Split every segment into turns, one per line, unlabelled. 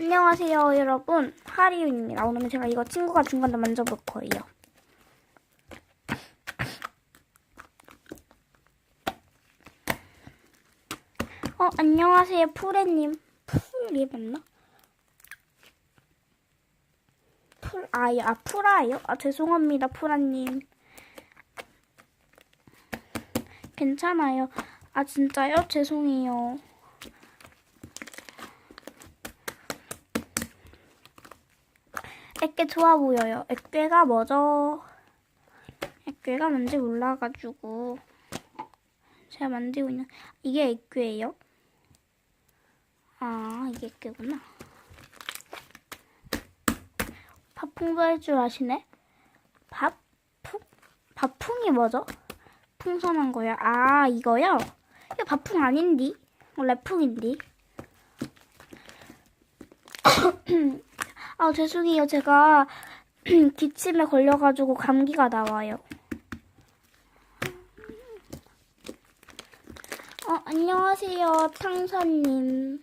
안녕하세요 여러분. 하리윤입니다. 오늘은 제가 이거 친구가 준 건데 만져볼 거예요. 어 안녕하세요 푸레님. 풀이 맞나? 풀 아예 아 풀아요? 아 죄송합니다 푸라님. 괜찮아요. 아 진짜요? 죄송해요 액괴 좋아 보여요. 액괴가 뭐죠? 액괴가 뭔지 몰라가지고 제가 만들고 있는 이게 액괴예요? 아 이게 액괴구나. 밥풍도 할 줄 아시네? 밥풍? 밥풍이 뭐죠? 풍선한 거요? 아 이거요? 이거 밥풍 아닌디? 어, 랩풍인디? 아, 죄송해요. 제가 기침에 걸려가지고 감기가 나와요. 어, 안녕하세요. 탕선님.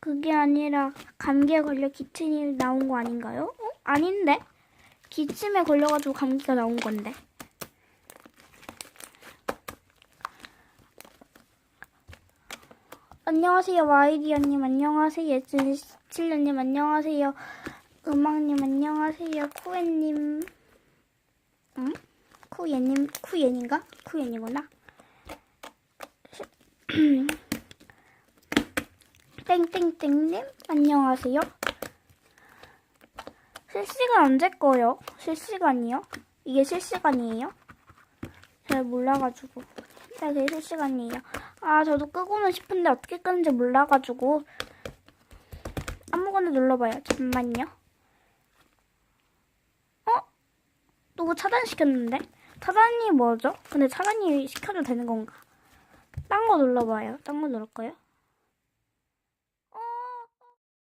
그게 아니라 감기에 걸려 기침이 나온 거 아닌가요? 어? 아닌데? 기침에 걸려가지고 감기가 나온 건데. 안녕하세요, 와이디어님. 안녕하세요, 예진칠년님. 안녕하세요, 음악님. 안녕하세요, 쿠에님. 응? 쿠예님, 쿠예인가? 쿠예이구나. 땡땡땡님. 안녕하세요. 실시간 언제 거요? 실시간이요? 이게 실시간이에요? 잘 몰라가지고. 네, 그게 실시간이에요. 아, 저도 끄고는 싶은데 어떻게 끄는지 몰라가지고. 아무거나 눌러봐요. 잠만요. 어? 누구 차단시켰는데? 차단이 뭐죠? 근데 차단이 시켜도 되는 건가? 딴 거 눌러봐요. 딴 거 누를까요?